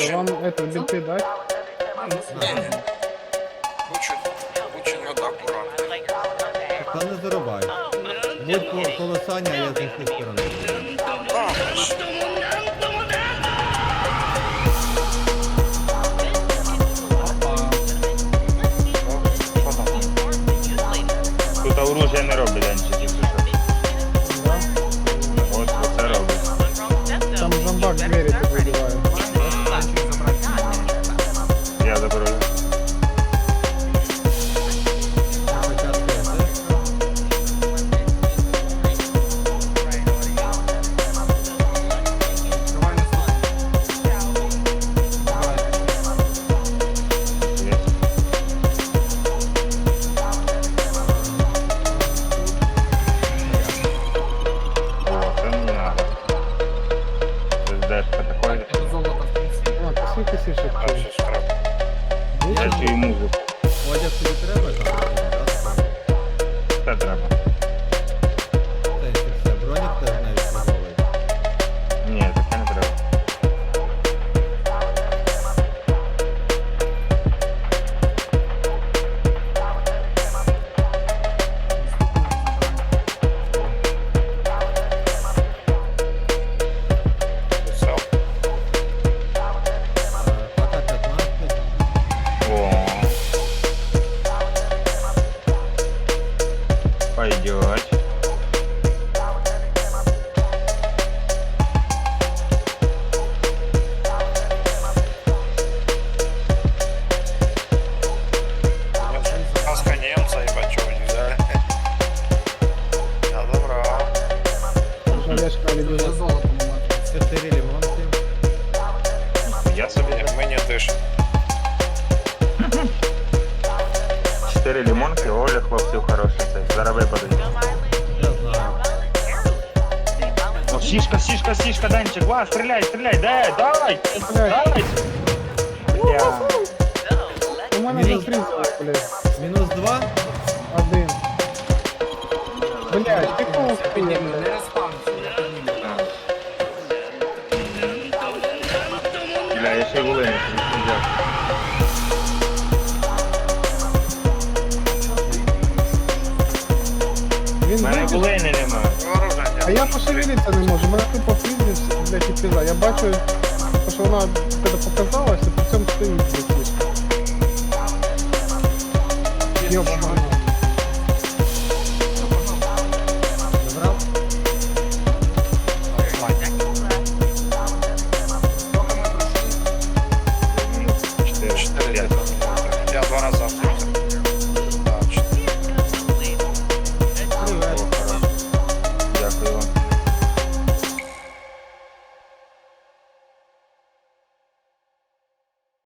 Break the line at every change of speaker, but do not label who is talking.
Лучше,
Вам это бинты дать?
не-не. Лучше, лучше надо аккуратно.
Та не зарубай. Будь по- колосання, а я з іншої сторони.
Да, хорошо. О, що там?
Тут оружие не робить денчики.
Да.
От оце робить.
Там зомбак двери так выбивает.
Це дешка такої.
А, ты сколько сишек?
А, все скраб.
Я чую музику.
Одяг тобі треба там?
Це треба. пойдет.
Чотири лімонки.
Я собі
ми не дишимо.
4 лімонки, Оля хлопців хороший цей. Зараби подивіться.
Я знаю.
Ну, О, сішка, сішка, сішка, Данчик. Ва, стріляй, стріляй, дай, давай, давай. Бля.
У мене
Мінус.
закрив, блядь.
Мінус два.
Один. Блядь, ти кого впіли?
Бля, я ще й волинь.
Дякую.
У мене
вибіг.
волини нема.
Вооружение.
А я пошевелиться не можу, мене тупо фрізиш, блядь, і пізда. Я бачу, що вона тебе показалась,